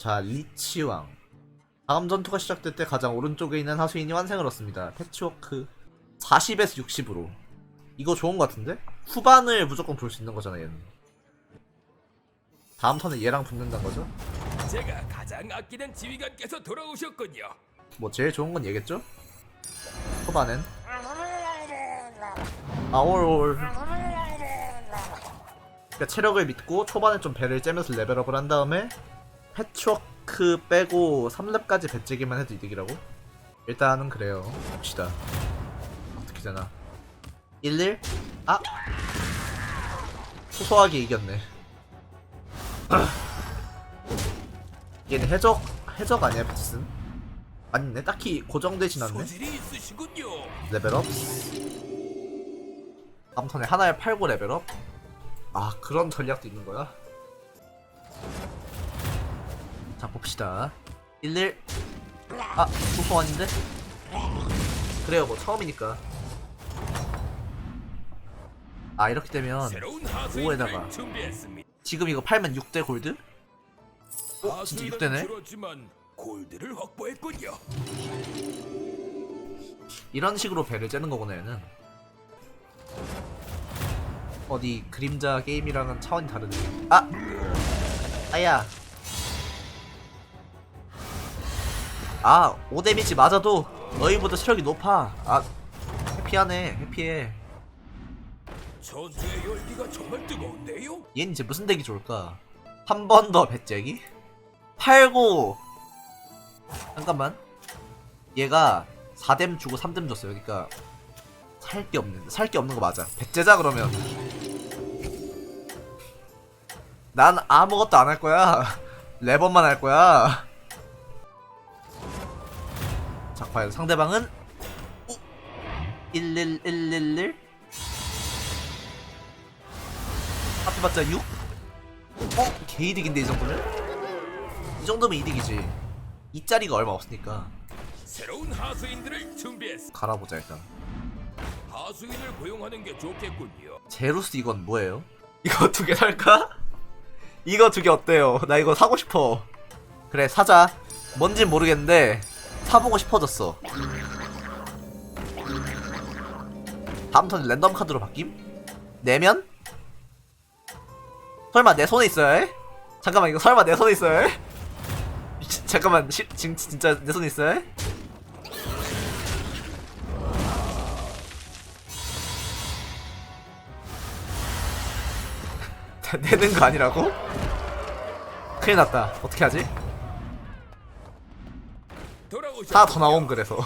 자, 리치왕. 다음 전투가 시작될 때 가장 오른쪽에 있는 하수인이 완성을 얻습니다. 패치워크 40에서 60으로. 이거 좋은 것 같은데? 후반을 무조건 볼 수 있는 거잖아, 얘는. 다음 턴에 얘랑 붙는다는 거죠? 제가 가장 아끼는 지휘관께서 돌아오셨군요. 뭐 제일 좋은 건 얘겠죠? 후반엔. 아올. 그러니까 체력을 믿고 초반에 좀 배를 째면서 레벨업을 한 다음에 패치워크 빼고 3렙까지 배째기만 해도 이득이라고? 일단은 그래요. 봅시다. 어떻게 되나. 11? 아! 소소하게 이겼네. 얘는 해적, 해적 아니야, 패치슨? 아니네, 딱히 고정되진 않네. 레벨업 다음 턴에 하나에 팔고 레벨업 아 그런 전략도 있는 거야 자 봅시다 11 아 소소 아닌데 그래요 뭐 처음이니까 아 이렇게 되면 새로운 오에다가. 하수인을 준비했습니다. 지금 이거 팔면 6대 골드? 어? 진짜 하수인은 6대네? 줄었지만 골드를 확보했군요. 이런 식으로 배를 째는 거구나 얘는 어디 그림자 게임이랑은 차원이 다르네 아! 아야 아 5데미지 맞아도 너희보다 체력이 높아. 아 해피하네 해피해. 전투의 열기가 정말 뜨거운데요. 얘는 이제 무슨 덱이 좋을까? 한 번 더 배째기? 팔고. 잠깐만. 얘가 4뎀 주고 3뎀 줬어요. 그러니까 살 게 없는 살 게 없는 거 맞아. 배째자 그러면. 난 아무것도 안 할 거야. 레버만 할 거야 자 과연 상대방은 11111 하트봤자 6? 어? 개이득인데 이 정도면? 이 정도면 이득이지 이 짜리가 얼마 없으니까 새로운 하수인들을 준비했습니다. 갈아보자 일단 하수인을 고용하는 게 좋겠군요. 제루스 이건 뭐예요? 이거 두 개 살까? 이거 두 개 어때요? 나 이거 사고 싶어 그래 사자 뭔진 모르겠는데 사보고 싶어졌어 다음 턴 랜덤 카드로 바뀜? 내면? 설마 내 손에 있어야 해? 잠깐만 이거 설마 내 손에 있어야 해? 지- 잠깐만 시, 진, 진짜 내 손에 있어야 해? 내는 거 아니라고? 큰일 났다 어떻게 하지? 하나 더 나옴 그래서?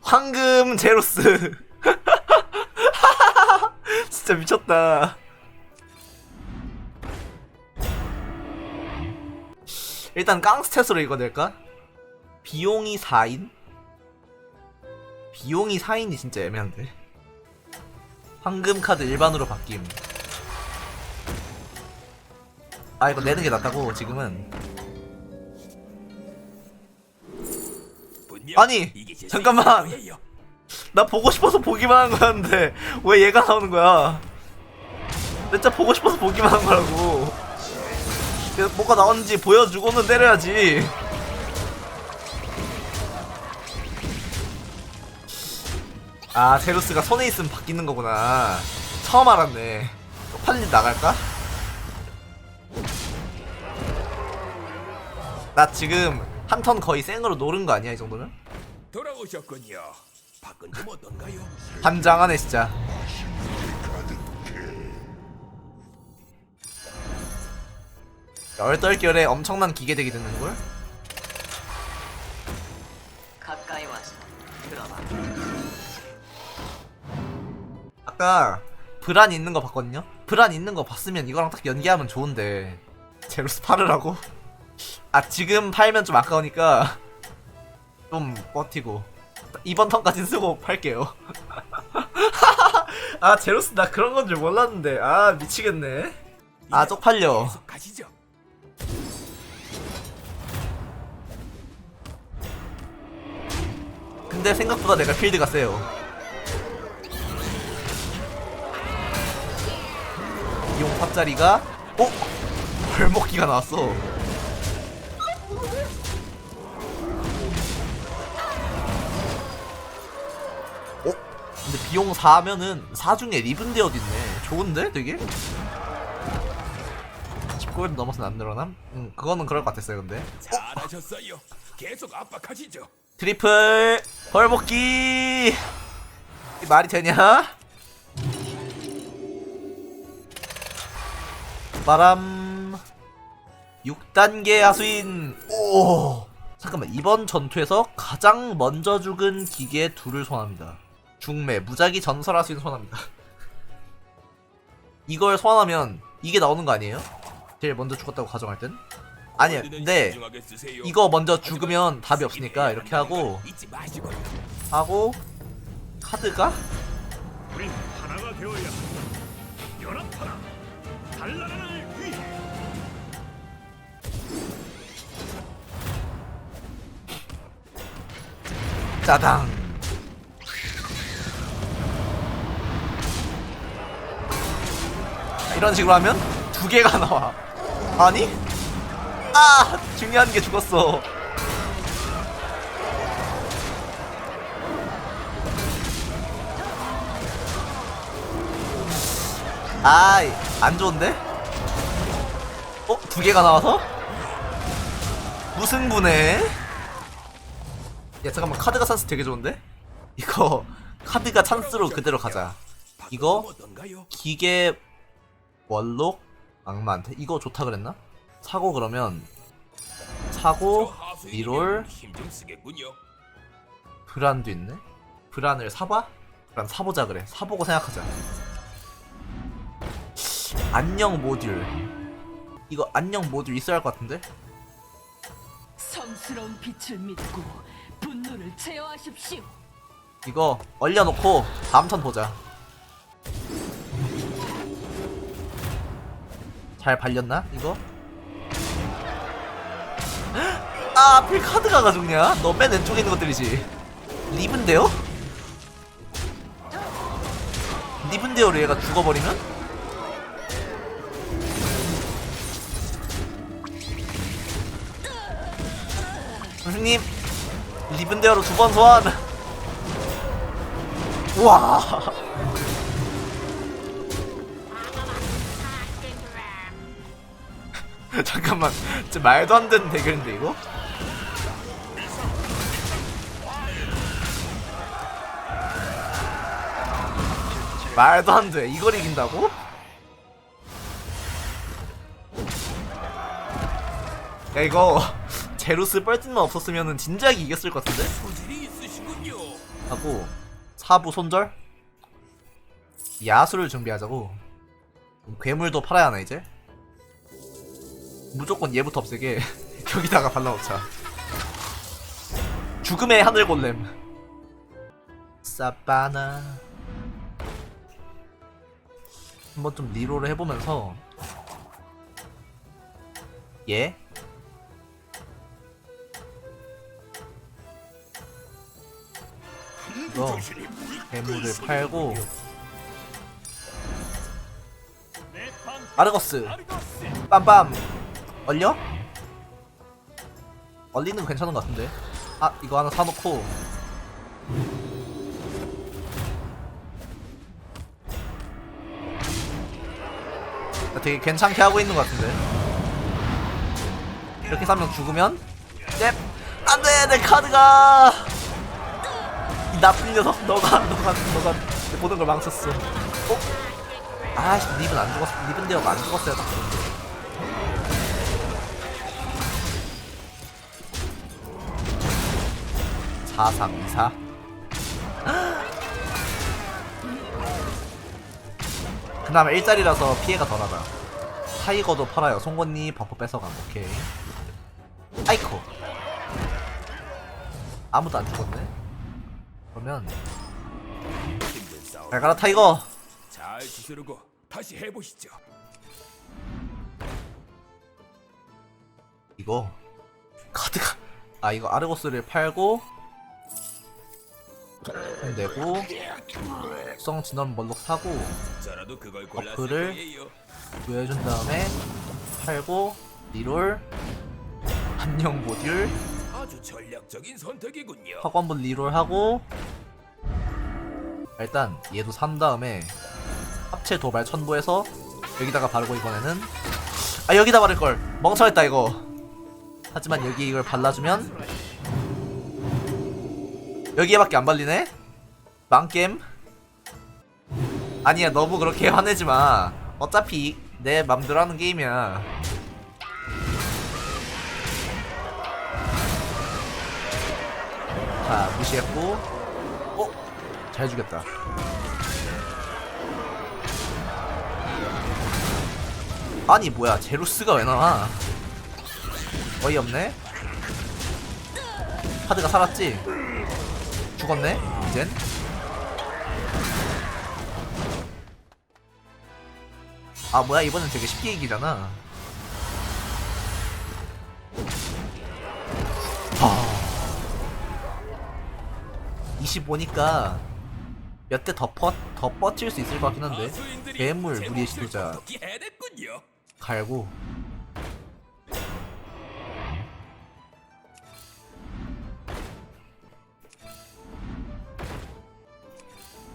황금 제로스 진짜 미쳤다 일단 깡스탯으로 이거 낼까? 비용이 4인? 비용이 4인이 진짜 애매한데 황금 카드 일반으로 바뀜 아 이거 내는 게 낫다고 지금은 아니, 잠깐만. 나 보고 싶어서 보기만 한 거였는데 왜 얘가 나오는 거야? 진짜 보고 싶어서 보기만 한 거라고. 뭐가 나오는지 보여주고는 때려야지. 아 제루스가 손에 있으면 바뀌는 거구나. 처음 알았네. 쪽팔린 나갈까? 나 지금 한 턴 거의 생으로 노른 거 아니야 이 정도면? 돌아오셨군요. 밖은 좀 어떤가요? 반장하네 진짜. 얼떨결에 엄청난 기계덱이 되는 걸? 가까이 와서 들어봐. 아까 브란 있는 거 봤거든요? 브란 있는 거 봤으면 이거랑 딱 연계하면 좋은데 제로스 팔으라고? 아 지금 팔면 좀 아까우니까 좀 버티고 이번 턴까지 쓰고 팔게요 아 제로스 나 그런 건 줄 몰랐는데 아 미치겠네 아 쪽팔려 가시죠. 근데 생각보다 내가 필드가 세요. 이용 탑자리가 어? 벌먹기가 나왔어. 어? 비용 4하면은 4 중에 리븐데 어디 있네. 좋은데 되게? 19일 넘어서는 안 늘어남? 응, 그거는 그럴 것 같았어요, 근데. 잘하셨어요. 계속 압박하시죠. 트리플 벌먹기 이 말이 되냐? 바람 6단계 하수인 오 잠깐만 이번 전투에서 가장 먼저 죽은 기계 둘을 소환합니다 중매 무작위 전설 하수인 소환합니다 이걸 소환하면 이게 나오는 거 아니에요? 제일 먼저 죽었다고 가정할 땐? 아니야 근데. 이거 먼저 죽으면 답이 없으니까 이렇게 하고. 하고 카드가. 짜당 이런 식으로 하면 두 개가 나와 아니? 아 중요한 게 죽었어 아이 안 좋은데? 어? 두 개가 나와서? 무승부네 야 잠깐만 카드가 찬스 되게 좋은데? 이거 카드가 찬스로 그대로 가자 이거? 기계 원록 악마한테 이거 좋다 그랬나? 사고 그러면 사고 리롤. 브란도 있네? 브란을 사봐? 브란 사보자 그래 사보고 생각하자 안녕 모듈 이거 안녕 모듈 있어야 할 것 같은데? 성스러운 빛을 믿고 분노를 제어하십시오. 이거 얼려놓고 다음 턴 보자 잘 발렸나 이거? 아 하필 카드가 가죽냐? 너맨 왼쪽에 있는 것들이지 리븐데요? 리븐데요를 얘가 죽어버리면? 선생님 리븐데어로 두 번 소환 우와 잠깐만 진짜 말도 안 되는 대결인데 이거? 말도 안 돼. 이걸 이긴다고? 야 이거 제루스 뻘짓만 없었으면 진작에 이겼을 것 같은데? 하고 사부 손절 야수를 준비하자고 괴물도 팔아야 하나 이제 무조건 얘부터 없애게. 여기다가 발라놓자. 죽음의 하늘 골렘. 사바나. 한번 좀 리로를 해보면서. 얘 이거 괴물을 팔고. 아르거스. 빰빰 얼려? 얼리는 거 괜찮은 것 같은데. 아 이거 하나 사놓고. 나 되게 괜찮게 하고 있는 것 같은데. 이렇게 사면 죽으면? 넵 안돼! 내 카드가! 이 나쁜 녀석 너가 너가 너가 내 모든 걸 망쳤어. 어? 아씨 립은 안 죽었어 립은 데어가 안 죽었어야 딱 좋은데. 4 3 2 4 그나마 일자리라서 피해가 덜하다 타이거도 팔아요 송곳니 버프 뺏어간 오케이 아이코 아무도 안 죽었네 그러면. 잘 가라 타이거 잘 지스르고 다시 해보시죠. 이거 카드가 아 이거 아르고스를 팔고 돈 내고 성 진원 멀록 사고 버프를. 구해준 다음에 팔고 리롤 안녕 모듈 아주 전략적인 선택이군요. 학원분 리롤하고 일단 얘도 산 다음에 합체 도발 첨부해서 여기다가 바르고 이번에는 아 여기다 바를걸 멍청했다 이거 하지만 여기 이걸 발라주면 여기에밖에 안 발리네? 망겜? 아니야 너무 그렇게 화내지마. 어차피 내 맘대로 하는 게임이야. 자 무시했고. 어? 잘 죽였다. 아니 뭐야 제루스가 왜 나와? 어이없네. 카드가 살았지 죽었네 이젠. 아 뭐야 이번엔 되게 쉽게 이기잖아. 아. 25니까 몇 대 더 퍼, 더 뻗칠 수 있을 것 같긴 한데. 괴물 제 무리의 시도자. 갈고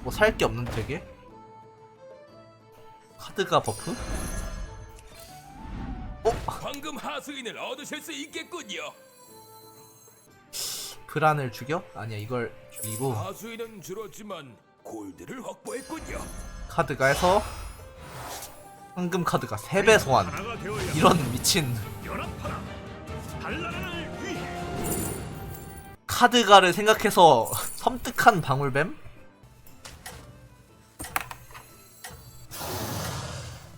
뭐 살 게 없는데 되게 카드가 버프? 방금 하수인을 얻으실 수 있겠군요. 브란을 죽여? 아니야 이걸 죽이고 하수인은 줄었지만 골드를 확보했군요. 카드가 해서 황금 카드가 3배 소환 하나가 되어야 이런 미친 연합하라. 단란을 위해 카드가를 생각해서 섬뜩한 방울뱀?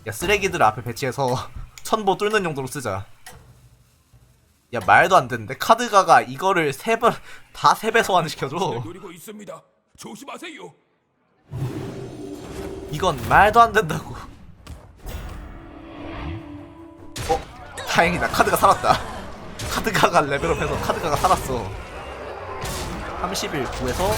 야 쓰레기들 앞에 배치해서 천보 뚫는 용도로 쓰자. 야 말도 안 되는데? 카드가가 이거를 세번다 세배 소환을 시켜줘. 노리고 있습니다. 조심하세요. 이건 말도 안 된다고. 어? 다행이다. 카드가 살았다. 카드가가 레벨업해서 카드가가 살았어. 30일 구해서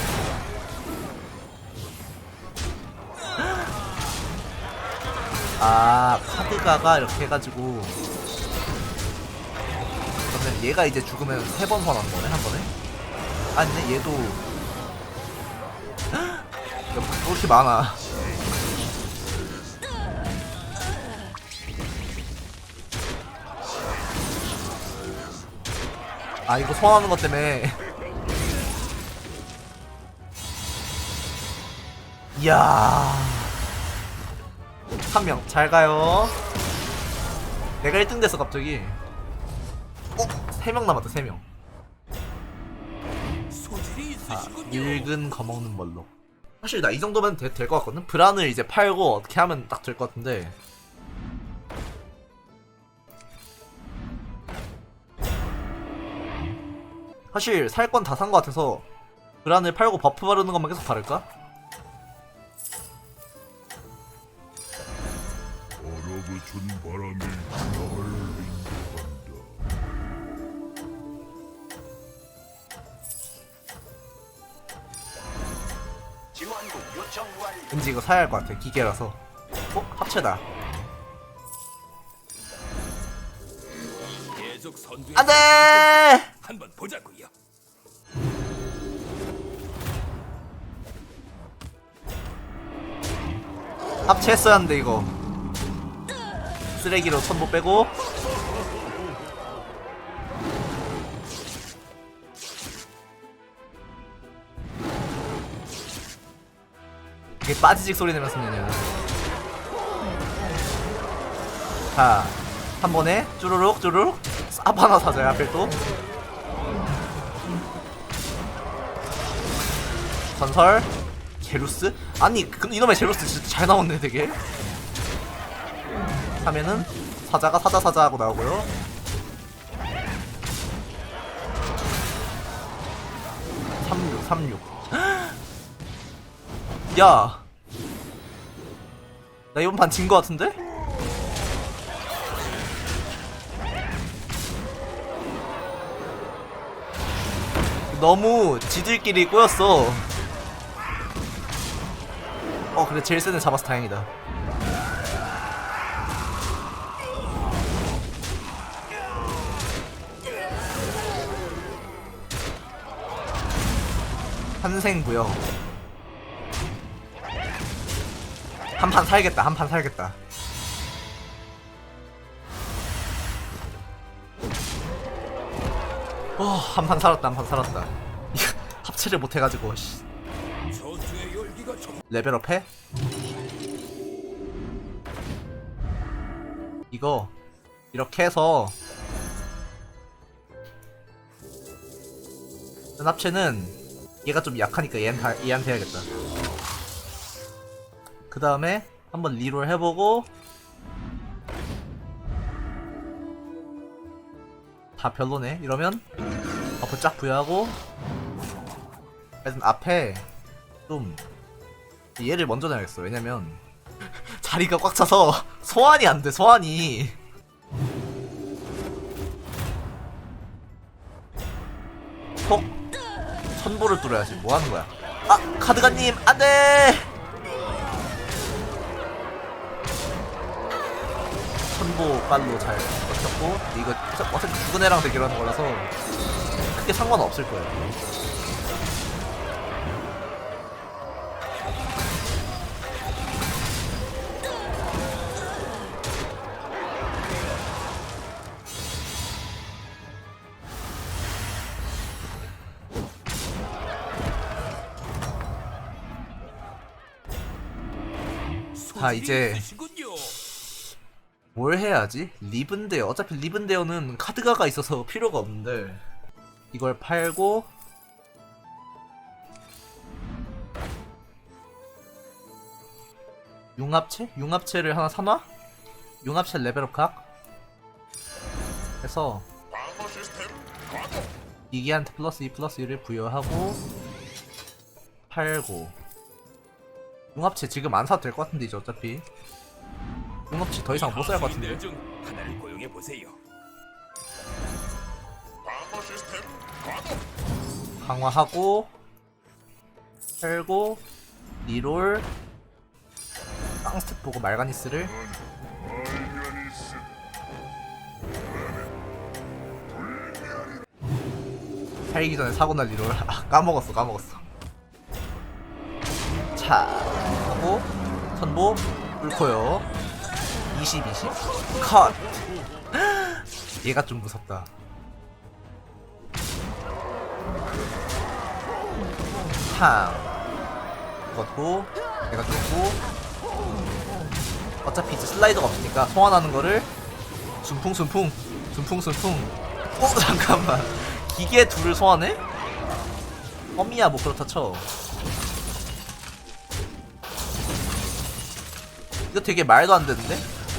아 카드가가 이렇게 해가지고. 그러면 얘가 이제 죽으면 세 번 선하는 거네 한 번에? 아니네 얘도. 야, 뭐 이렇게 많아? 아 이거 소환하는 것 때문에. 이야 한 명 잘 가요 내가 1등 됐어 갑자기 어? 3명 남았다 3명 소질이 아. 늙은 거먹는 걸로 사실 나 이 정도면 될 것 같거든 브란을 이제 팔고 어떻게 하면 딱 될 것 같은데 사실 살 건 다 산 것 같아서 브란을 팔고 버프 바르는 것만 계속 바를까? 얼어붙은 바람이 널 인도한다. 왠지 이거 사야 할 것 같아 기계라서 어? 합체다 계속 선두에 안돼! 한번 보자고요. 합체했어야 하는데 이거 쓰레기로 천보 빼고. 이게 빠지직 소리 내면서 내냐 자, 한 번에 쭈루룩 쭈루룩. 쌉 하나 사자요 앞에 또. 전설? 제루스? 아니 그 이놈의 제루스 진짜 잘 나왔네 되게 하면은 사자가 사자 사자 하고 나오고요 삼육 삼육 야! 나 이번 판진거 같은데? 너무 지들끼리 꼬였어 어 그래 제일 센애 잡아서 다행이다 환생구요. 한 판 살겠다. 한 판 살겠다. 어, 한 판 살았다. 한 판 살았다. 합체를 못 해가지고 씨. 레벨업 해? 이거 이렇게 해서 합체는 얘가 좀 약하니까 얘한테, 얘한테 해야겠다 그 다음에 한번 리롤 해보고 다 별로네 이러면 버프 쫙 부여하고 일단 앞에 좀 얘를 먼저 내야겠어. 왜냐면 자리가 꽉 차서 소환이 안 돼. 소환이. 선보를 뚫어야지. 뭐 하는 거야? 아 카드가님 안 돼. 선보 빨로 잘 버텼고 이거 어차피 죽은 애랑 대결하는 거라서 크게 상관 없을 거예요. 자, 이제 있으시군요. 뭘 해야지? 리븐데어. 어차피 리븐데어는 카드가가 있어서 필요가 없는데 이걸 팔고 융합체? 융합체를 하나 사놔? 융합체 레벨업 각? 해서 이기한테 플러스 2 플러스 1을 부여하고 팔고 융합체 지금 안 사도 될 것 같은데 이제 어차피. 융합체 더 이상 못 살 것 같은데. 중 하나를 고용해 보세요. 강화하고 팔고 리롤 쌍스텝 보고 말가니스를. 살기 전에 사고 날 리롤. 아, 까먹었어 까먹었어 자 하고 선보 뚫고요. 20 20컷. 얘가 좀 무섭다. 탕. 그것도 내가 줬고. 어차피 이제 슬라이더가 없으니까 소환하는 거를 순풍순풍. 순풍순풍. 어 잠깐만. 기계 둘을 소환해? 껌이야 뭐 그렇다 쳐 이거 되게 말도 안 되는데?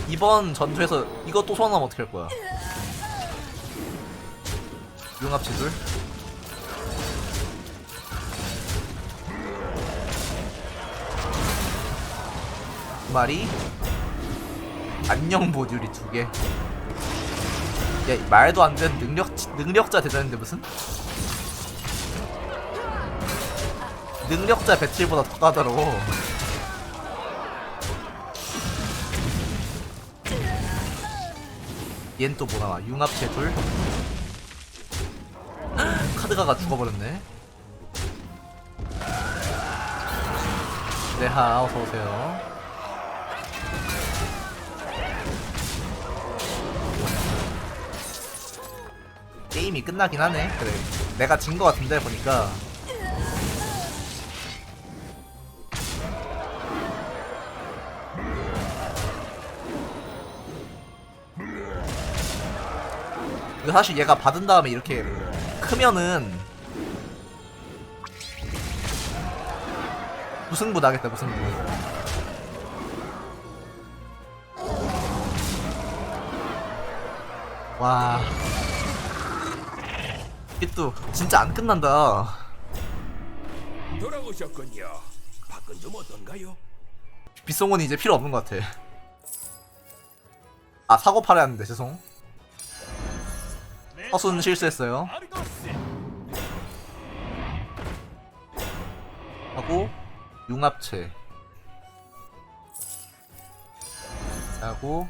이번 전투에서 이거 또 소환하면 어떻게 할 거야 융합체 둘두 마리 안녕 모듈이 두 개. 야, 말도 안 되는 능력 능력자 대전인데 무슨? 능력자 배틀보다 더 까다로워. 얜 또 뭐 나와? 융합체 둘. 카드가가 죽어버렸네. 네하 어서 오세요. 게임이 끝나긴 하네. 그래. 내가 진 거 같은데 보니까. 사실 얘가 받은 다음에 이렇게 크면은 무승부 나겠다 무승부. 와. 이게 또 진짜 안 끝난다. 돌아오셨군요. 밖은 좀 어떤가요? 빗송은이 이제 필요 없는 것 같아. 아 사고 팔아야 하는데 죄송. 허순 실수했어요. 하고 융합체. 하고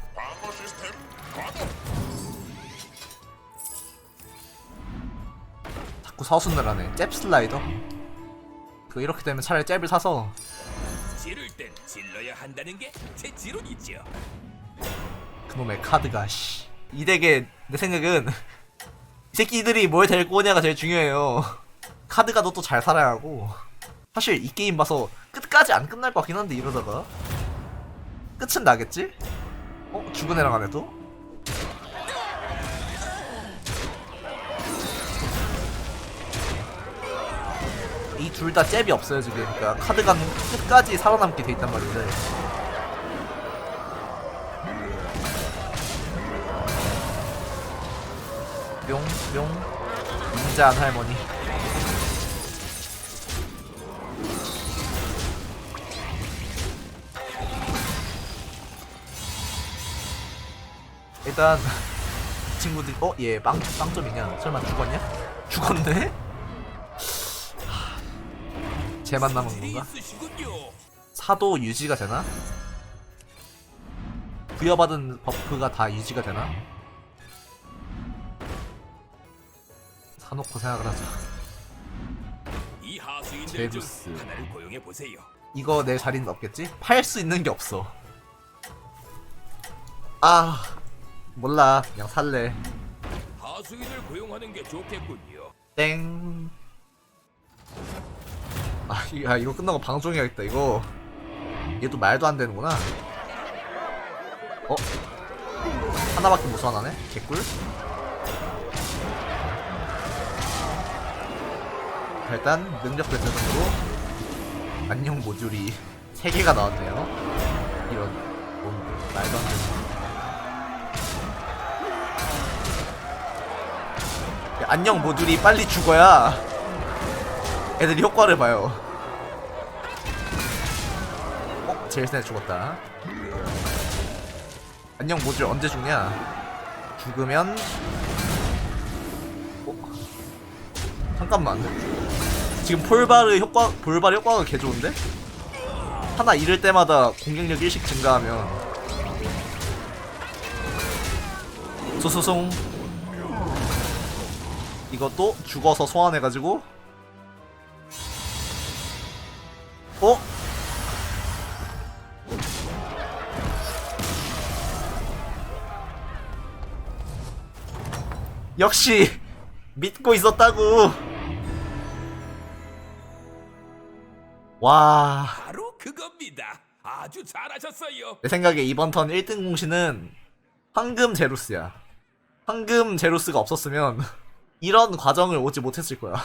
자꾸 서순을 하네. 잽 슬라이더. 그 이렇게 되면 차라리 잽을 사서 지를 땐 질러야 한다는 게 제 지론이죠. 그놈의 카드가 씨. 이 덱에 내 생각은 이 새끼들이 뭘 데리고 오냐가 제일 중요해요. 카드가 너 또 잘 살아야 하고 사실 이 게임 봐서 끝까지 안 끝날 것 같긴 한데 이러다가 끝은 나겠지? 어? 죽은 애랑 안 해도? 이 둘 다 잽이 없어요 지금 그러니까 카드가 끝까지 살아남게 돼 있단 말인데 뿅 뿅 인자한 할머니 일단 이 친구들 어? 얘 빵, 빵점이냐? 설마 죽었냐? 죽었네? 하, 쟤만 남은 건가? 사도 유지가 되나? 부여받은 버프가 다 유지가 되나? 사놓고 생각을 하자. 이 하수인들 중. 하나를 고용해 보세요. 이거 내 자리는 없겠지? 팔 수 있는 게 없어. 아, 몰라. 그냥 살래. 하수인을 고용하는 게 좋겠군요. 땡. 아, 이- 아 이거 끝나고 방송해야겠다. 이거 얘도 말도 안 되는구나. 어? 하나밖에 못 소환하네? 개꿀? 일단 능력 배틀으로 안녕 모듈이 3개가 나왔네요. 이런 뭔 말도 안 되는. 야, 안녕 모듈이 빨리 죽어야 애들이 효과를 봐요. 어? 제일 센 죽었다. 안녕 모듈 언제 죽냐? 죽으면 어? 잠깐만. 지금 폴바르 효과 볼바르 효과가 개 좋은데? 하나 잃을 때마다 공격력 1씩 증가하면 소소송 이것도 죽어서 소환해가지고 어? 역시 믿고 있었다고 와내 바로 그겁니다. 아주 잘하셨어요. 생각에 이번 턴 1등 공신은 황금 제루스야 황금 제루스가 없었으면 이런 과정을 오지 못했을 거야